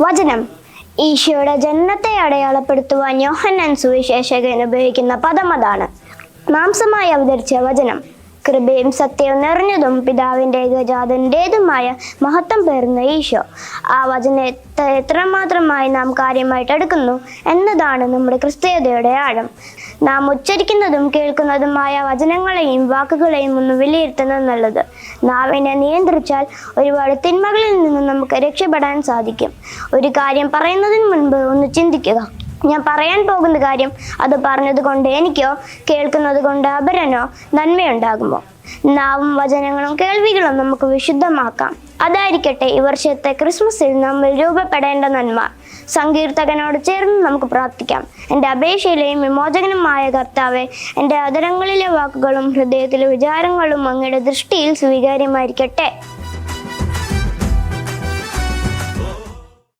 വചനം. ഈശോയുടെ ജന്മത്തെ അടയാളപ്പെടുത്തുവാൻ യോഹന്നാൻ സുവിശേഷകൻ ഉപയോഗിക്കുന്ന പദം അതാണ്. മാംസമായി അവതരിച്ച വചനം. കൃപയും സത്യവും നിറഞ്ഞതും പിതാവിന്റെ ഏകജാതന്റേതുമായ മഹത്വം പേർന്ന ഈശോ. ആ വചനത്തെ എത്രമാത്രമായി നാം കാര്യമായിട്ട് എടുക്കുന്നു എന്നതാണ് നമ്മുടെ ക്രിസ്തീയതയുടെ ആഴം. നാം ഉച്ചരിക്കുന്നതും കേൾക്കുന്നതുമായ വചനങ്ങളെയും വാക്കുകളെയും ഒന്ന് വിലയിരുത്തുന്നത് നല്ലത് നാവിനെ നിയന്ത്രിച്ചാൽ ഒരുപാട് തിന്മകളിൽ നിന്നും നമുക്ക് രക്ഷപ്പെടാൻ സാധിക്കും. ഒരു കാര്യം പറയുന്നതിന് മുൻപ് ഒന്ന് ചിന്തിക്കുക. ഞാൻ പറയാൻ പോകുന്ന കാര്യം അത് പറഞ്ഞത് കൊണ്ട് എനിക്കോ കേൾക്കുന്നത് കൊണ്ട് അപരനോ നന്മയുണ്ടാകുമോ? നാവും വചനങ്ങളും കേൾവികളും നമുക്ക് വിശുദ്ധമാക്കാം. അതായിരിക്കട്ടെ ഈ വർഷത്തെ ക്രിസ്മസിൽ നമ്മൾ രൂപപ്പെടേണ്ട നന്മ. സങ്കീർത്തകനോട് ചേർന്ന് നമുക്ക് പ്രാർത്ഥിക്കാം. എന്റെ അപേക്ഷയിലെയും വിമോചകനുമായ കർത്താവെ എന്റെ അതരങ്ങളിലെ വാക്കുകളും ഹൃദയത്തിലെ വിചാരങ്ങളും അങ്ങയുടെ ദൃഷ്ടിയിൽ സ്വീകാര്യമായിരിക്കട്ടെ.